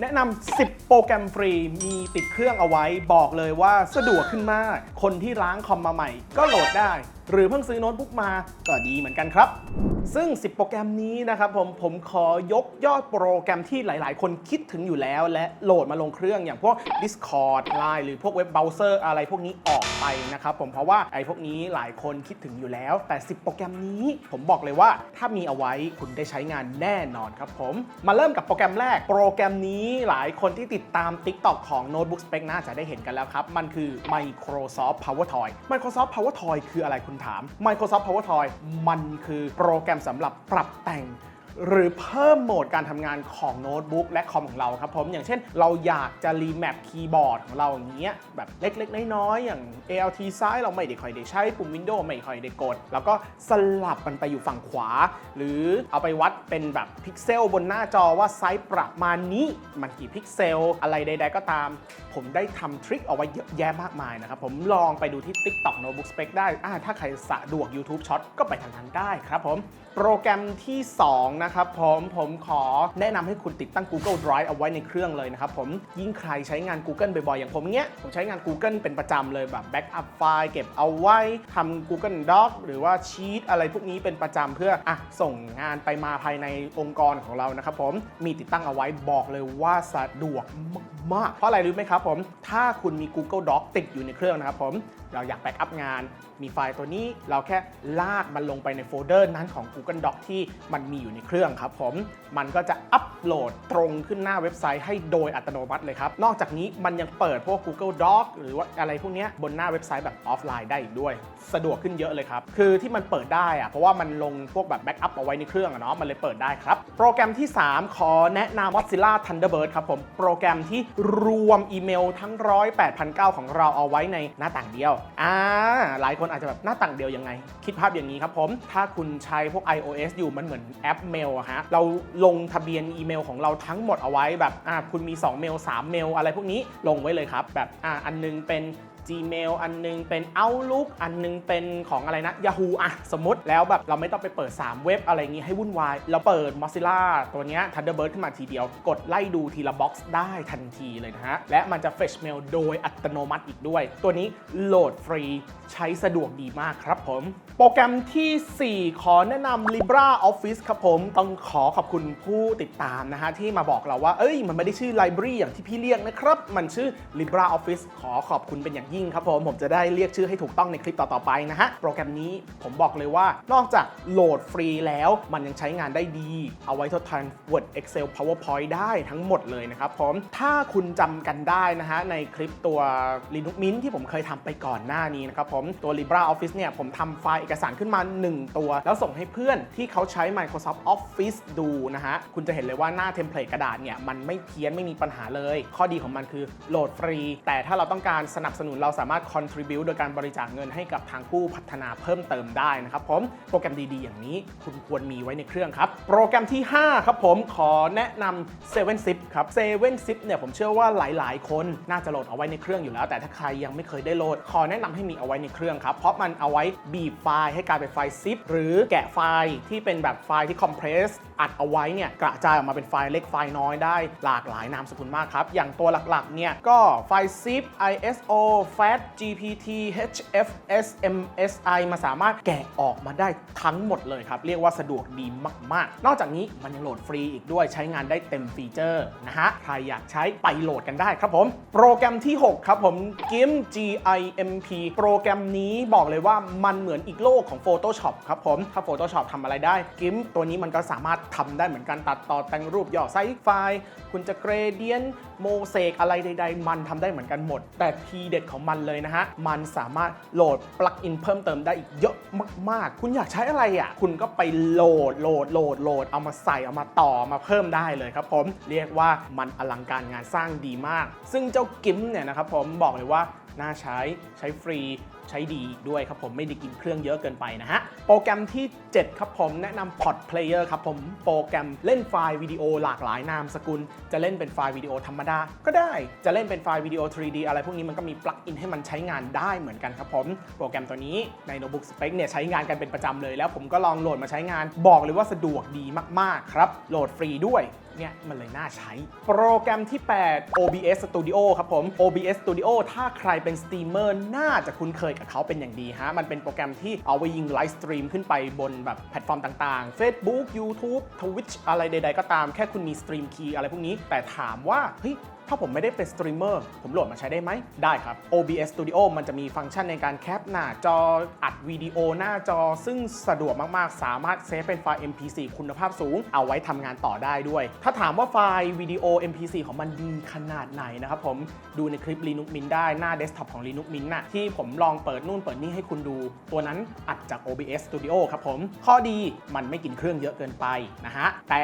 แนะนำ 10 โปรแกรมฟรี มีติดเครื่องเอาไว้ บอกเลยว่าสะดวกขึ้นมาก คนที่ล้างคอมมาใหม่ ก็โหลดได้ หรือเพิ่งซื้อโน้ตบุ๊กมาก็ดีเหมือนกันครับ ซึ่ง 10 โปรแกรมนี้นะครับผมผมขอยกยอดโปรแกรมที่หลาย ๆ คนคิดถึงอยู่แล้ว และโหลดมาลงเครื่องอย่างพวก Discord Line หรือพวกเว็บเบราว์เซอร์อะไรพวกนี้ออกไปนะครับผมเพราะว่าไอ้พวกนี้หลายคนคิดถึงอยู่แล้ว แต่ 10 โปรแกรมนี้ผมบอกเลยว่าถ้ามีเอาไว้คุณได้ใช้งานแน่นอนครับผม มาเริ่มกับโปรแกรมแรก โปรแกรมนี้หลายคนที่ติดตาม TikTok ของ Notebook Spec น่าจะได้เห็นกันแล้วครับ มันคือ Microsoft PowerToy Microsoft PowerToy คืออะไรคุณถาม Microsoft PowerToy มันคือโปรแกรมสำหรับปรับแต่ง หรือเพิ่มโหมดการทำงานของโน้ตบุ๊กและคอมของเราครับผม อย่างเช่นเราอยากจะรีแมปคีย์บอร์ดของเราอย่างเงี้ยแบบเล็กๆ น้อยๆ อย่าง ALT ซ้ายเราไม่ได้ค่อยได้ใช้ปุ่ม Windows ไม่ค่อยได้กด แล้วก็สลับมันไปอยู่ฝั่งขวา หรือเอาไปวัดเป็นแบบพิกเซลบนหน้าจอว่าไซส์ประมาณนี้มันกี่พิกเซล อะไรใด ๆ ก็ตาม ผมได้ทำทริคเอาไว้เยอะแยะมากมายนะครับผมลองไปดูที่ TikTok Notebook Spec ได้อ่าถ้าใครสะดวก YouTube Short ก็ไปทางนั้นได้ครับผม โปรแกรมที่ 2 นะครับผมผมขอแนะนำให้คุณติดตั้ง Google Drive เอาไว้ในเครื่องเลยนะครับผมยิ่งใครใช้งาน Google บ่อยๆ อย่างผมเนี้ย ผมใช้งาน Google เป็นประจำเลยแบบแบ็กอัพไฟล์เก็บเอาไว้ทำ Google Doc หรือว่าชีตอะไรพวกนี้เป็นประจำเพื่ออะส่งงานไปมาภายในองค์กรของเรานะครับผมมีติดตั้งเอาไว้บอกเลยว่าสะดวกมาก ๆเพราะอะไรรู้ไหมครับผม ถ้าคุณมี Google Doc ติดอยู่ในเครื่องนะครับผม เราอยากแบ็กอัพงาน มีไฟล์ตัวนี้ เราแค่ลากมันลงไปในโฟลเดอร์นั้นของ Google Doc ที่มันมีอยู่ในเครื่องครับผม มันก็จะอัปโหลดตรงขึ้นหน้าเว็บไซต์ให้โดยอัตโนมัติเลยครับ นอกจากนี้มันยังเปิดพวก Google Doc หรือว่าอะไรพวกเนี้ยบนหน้าเว็บไซต์แบบออฟไลน์ได้อีกด้วย สะดวกขึ้นเยอะเลยครับ คือที่มันเปิดได้อะเพราะว่ามันลงพวกแบบแบ็กอัพเอาไว้ในเครื่องอะเนาะ มันเลยเปิดได้ครับ โปรแกรมที่ 3 ขอแนะนำ Mozilla Thunderbird ครับผม โปรแกรมที่รวมอีเมลทั้งร้อยแปดพันเก้าของเราเอาไว้ในหน้าต่างเดียว อ่า หลายคนอาจจะแบบหน้าต่างเดียวยังไง คิดภาพอย่างนี้ครับผม ถ้าคุณใช้พวก iOS อยู่มันเหมือนแอปเมลอะฮะ เราลงทะเบียนอีเมลของเราทั้งหมดเอาไว้แบบ อ่า คุณมี 2 เมล 3 เมล อะไรพวกนี้ลงไว้เลยครับ แบบ อ่า อันนึงเป็น Gmail อันนึงเป็น Outlook อันนึงเป็นของอะไรนะ Yahoo อะสมมติแล้วแบบเราไม่ต้องไปเปิด 3 เว็บอะไรอย่างงี้ให้วุ่นวาย เราเปิด Mozilla ตัวเนี้ย Thunderbird ขึ้นมาทีเดียว กดไล่ดูทีละบ็อกซ์ได้ทันทีเลยนะฮะ และมันจะ fetch mail โดยอัตโนมัติอีกด้วย ตัวนี้โหลดฟรีใช้สะดวกดีมากครับผม โปรแกรมทีสี่4 ขอแนะนำ Libra Office ครับผม ต้องขอขอบคุณผู้ติดตามนะฮะ ที่มาบอกเราว่า เอ้ย มันไม่ได้ชื่อ Library อย่างที่พี่เรียกนะครับ มันชื่อ Libra Office ขอขอบคุณเป็นอย่างยิ่งครับผม ผมจะได้เรียกชื่อให้ถูกต้องในคลิปต่อๆไปนะฮะ โปรแกรมนี้ผมบอกเลยว่านอกจากโหลดฟรีแล้วมันยังใช้งานได้ดี เอาไว้ทดแทน Word Excel PowerPoint ได้ทั้งหมดเลยนะครับผม ถ้าคุณจำกันได้นะฮะในคลิปตัว Linux Mint ที่ผมเคยทำไปก่อนหน้านี้นะครับผมตัว LibreOffice เนี่ยผมทำไฟล์เอกสารขึ้นมา 1 ตัว แล้วส่งให้เพื่อนที่เขาใช้ Microsoft Office ดูนะฮะคุณจะเห็นเลยว่าหน้าเทมเพลตกระดาษเนี่ยมันไม่เพี้ยนไม่มีปัญหาเลย ข้อดีของมันคือโหลดฟรี แต่ถ้าเราต้องการสนับสนุนเราสามารถ contribue โดยการบริจาคเงินให้กับทางผู้พัฒนาเพิ่มเติมได้นะครับผมโปรแกรมดีๆ อย่างนี้คุณควรมีไว้ในเครื่องครับ โปรแกรมที่ 5 ครับผมขอแนะนำ7 Zip ครับ7 Zip เนี่ยผมเชื่อว่าหลายๆ คนน่าจะโหลดเอาไว้ในเครื่องอยู่แล้ว แต่ถ้าใครยังไม่เคยได้โหลด ขอแนะนำให้มีเอาไว้ในเครื่องครับ เพราะมันเอาไว้บีบไฟล์ให้กลายเป็นไฟล์ zip หรือแกะไฟล์ที่เป็นแบบไฟล์ที่ compress อัดเอาไว้เนี่ยกระจายออกมาเป็นไฟล์เล็กไฟล์น้อยได้หลากหลายนามสกุลมากครับ อย่างตัวหลักๆเนี่ยก็ไฟล์ zip ISO FAT GPT HFS MSI มาสามารถแกะออกมาได้ทั้งหมดเลยครับ เรียกว่าสะดวกดีมาก ๆ นอกจากนี้มันยังโหลดฟรีอีกด้วยใช้งานได้เต็มฟีเจอร์นะฮะ ใครอยากใช้ไปโหลดกันได้ครับผม โปรแกรมที่ 6 ครับผม GIMP GIMP โปรแกรมนี้บอกเลยว่ามันเหมือนอีกโลกของ Photoshop ครับผม ถ้า Photoshop ทำอะไรได้ GIMP ตัวนี้มันก็สามารถทำได้เหมือนกันตัดต่อแต่งรูปย่อไซส์ไฟล์ คุณจะเกรเดียนโมเสกอะไรใด ๆ มันทำได้เหมือนกันหมด แต่ทีเด็ดของมันเลยนะฮะ มันสามารถโหลดปลั๊กอินเพิ่มเติมได้อีกเยอะมาก ๆ คุณอยากใช้อะไรอะ คุณก็ไปโหลดโหลดโหลดโหลดเอามาใส่เอามาต่อมาเพิ่มได้เลยครับผมเรียกว่ามันอลังการงานสร้างดีมาก ซึ่งเจ้ากิมเนี่ยนะครับผมบอกเลยว่าน่าใช้ใช้ฟรี ใช้ดีด้วยครับผมไม่ได้กินเครื่องเยอะเกินไปนะฮะ โปรแกรมที่ 7 ครับผมแนะนำ Pod Player ครับผมโปรแกรมเล่นไฟล์วิดีโอหลากหลายนามสกุล จะเล่นเป็นไฟล์วิดีโอธรรมดา ก็ได้จะเล่นเป็นไฟล์วิดีโอ 3D อะไรพวกนี้มันก็มีปลั๊กอินให้มันใช้งานได้เหมือนกันครับผมโปรแกรมตัวนี้ในโน้ตบุ๊กสเปคเนี่ยใช้งานกันเป็นประจำเลยแล้วผมก็ลองโหลดมาใช้งานบอกเลยว่าสะดวกดีมากๆครับโหลดฟรีด้วยเนี่ยมันเลยน่าใช้ โปรแกรมที่ 8 OBS Studio ครับผม OBS Studio ถ้าใครเป็นสตรีมเมอร์น่าจะคุ้นเคยกับเขาเป็นอย่างดีฮะ มันเป็นโปรแกรมที่เอาไปยิงไลฟ์สตรีมขึ้นไปบนแบบแพลตฟอร์มต่างๆ Facebook YouTube Twitch อะไรใด ๆ ก็ตามแค่คุณมีสตรีมคีย์อะไรพวกนี้ แต่ถามว่าเฮ้ย ถ้าผมไม่ได้เป็นสตรีมเมอร์ผมโหลดมาใช้ได้ไหม ได้ครับ OBS Studio มันจะมีฟังก์ชันในการแคปหน้าจออัดวิดีโอหน้าจอ ซึ่งสะดวกมากๆ สามารถเซฟเป็นไฟล์ MP4 คุณภาพสูง เอาไว้ทำงานต่อได้ด้วย ถ้าถามว่าไฟล์วิดีโอ MP4 ของมันดีขนาดไหนนะครับผมดูในคลิป Linux Mint ได้หน้าเดสก์ท็อปของ Linux Mint น่ะที่ผมลองเปิดนู่นเปิดนี่ให้คุณดู ตัวนั้นอัดจาก OBS Studio ครับผมข้อดีมันไม่กินเครื่องเยอะเกินไปนะฮะแต่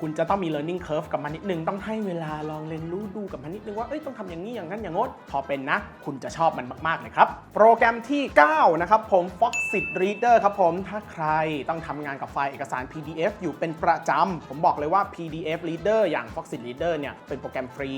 คุณจะต้องมี learning curve กับมันนิดนึง ต้องให้เวลาลองเรียนรู้ดูกับมันนิดนึงว่าเอ้ยต้องทำอย่างนี้อย่างนั้นอย่างงดพอเป็นนะ คุณจะชอบมันมากๆเลยครับ โปรแกรมที่ 9 นะครับผม Foxit Reader ครับผมถ้าใครต้องทำงานกับไฟล์เอกสาร PDF อยู่เป็นประจำผมบอกเลยว่า PDF Reader อย่าง Foxit Reader เนี่ยเป็นโปรแกรมฟรี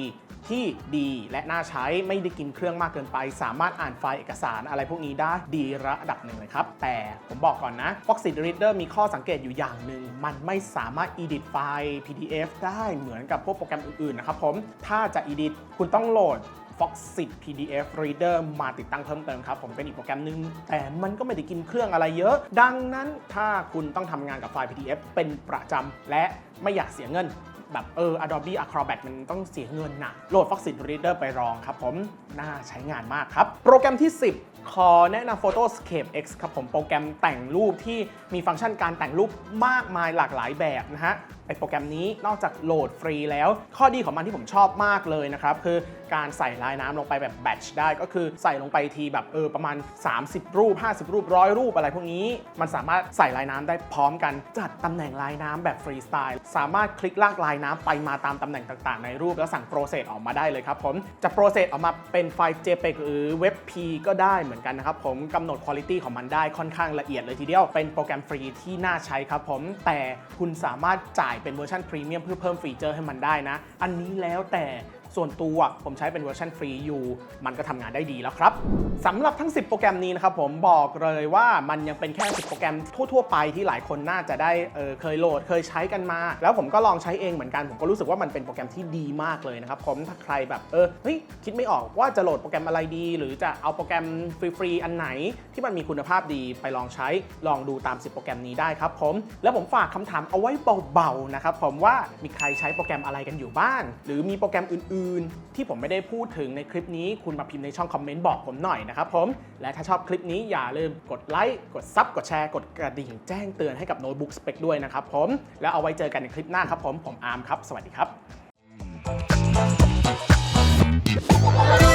ที่ดีและน่าใช้ไม่ได้กินเครื่องมากเกินไป สามารถอ่านไฟล์เอกสารอะไรพวกนี้ได้ดีระดับหนึ่งเลยครับ แต่ผมบอกก่อนนะ Foxit Reader มีข้อสังเกตอยู่อย่างหนึ่งมันไม่สามารถ edit ไฟล์ PDF ได้เหมือนกับพวกโปรแกรมอื่นๆนะครับผม ถ้าจะ edit คุณต้องโหลด Foxit PDF Reader มาติดตั้งเพิ่มเติมครับ ผมเป็นอีกโปรแกรมหนึ่งแต่มันก็ไม่ได้กินเครื่องอะไรเยอะ ดังนั้นถ้าคุณต้องทำงานกับไฟล์ PDF เป็นประจำและไม่อยากเสียเงิน แบบเออ Adobe Acrobat มันต้องเสียเงินนะโหลด Foxit Reader ไปลองครับผม น่าใช้งานมากครับ โปรแกรมที่ 10ขอแนะนำ Photoscape X ครับผมโปรแกรมแต่งรูปที่มีฟังก์ชันการแต่งรูปมากมายหลากหลายแบบนะฮะไอโปรแกรมนี้นอกจากโหลดฟรีแล้ว ข้อดีของมันที่ผมชอบมากเลยนะครับ คือการใส่ลายน้ำลงไปแบบแบทช์ได้ ก็คือใส่ลงไปทีแบบเออประมาณ 30 รูป 50 รูปร้อยรูปอะไรพวกนี้ มันสามารถใส่ลายน้ำได้พร้อมกัน จัดตำแหน่งลายน้ำแบบฟรีสไตล์ สามารถคลิกลากลายน้ำไปมาตามตำแหน่งต่างๆ ในรูปแล้วสั่งโปรเซสออกมาได้เลยครับผมจะโปรเซสออกมาเป็นไฟล์ JPEG หรือ WebP ก็ได้เหมือนกันนะครับผมกำหนดคุณภาพของมันได้ค่อนข้างละเอียดเลยทีเดียว เป็นโปรแกรมฟรีที่น่าใช้ครับผม แต่คุณสามารถจ่ายเป็นเวอร์ชันพรีเมียมเพื่อเพิ่มฟีเจอร์ให้มันได้นะ อันนี้แล้วแต่ ส่วนตัวผมใช้เป็นเวอร์ชันฟรีอยู่มันก็ทำงานได้ดีแล้วครับสำหรับทั้ง 10 โปรแกรมนี้นะครับผมบอกเลยว่ามันยังเป็นแค่ 10 โปรแกรมทั่ว ๆ ไปที่หลายคนน่าจะได้เออเคยโหลดเคยใช้กันมา แล้วผมก็ลองใช้เองเหมือนกัน ผมก็รู้สึกว่ามันเป็นโปรแกรมที่ดีมากเลยนะครับผมถ้าใครแบบเออเฮ้ยคิดไม่ออกว่าจะโหลดโปรแกรมอะไรดี หรือจะเอาโปรแกรมฟรีๆอันไหนที่มันมีคุณภาพดีไปลองใช้ลองดูตาม 10 โปรแกรมนี้ได้ครับผมแล้วผมฝากคำถามเอาไว้เบาๆนะครับผมว่ามีใครใช้โปรแกรมอะไรกันอยู่บ้าง หรือมีโปรแกรมอื่นื่นๆ ที่ผมไม่ได้พูดถึงในคลิปนี้ คุณมาพิมพ์ในช่องคอมเมนต์บอกผมหน่อยนะครับผม และถ้าชอบคลิปนี้อย่าลืมกดไลค์กดซับกดแชร์กดกระดิ่งแจ้งเตือนให้กับโน้ตบุ๊กสเปคด้วยนะครับผม แล้วเอาไว้เจอกันในคลิปหน้าครับผมผมอาร์มครับ สวัสดีครับ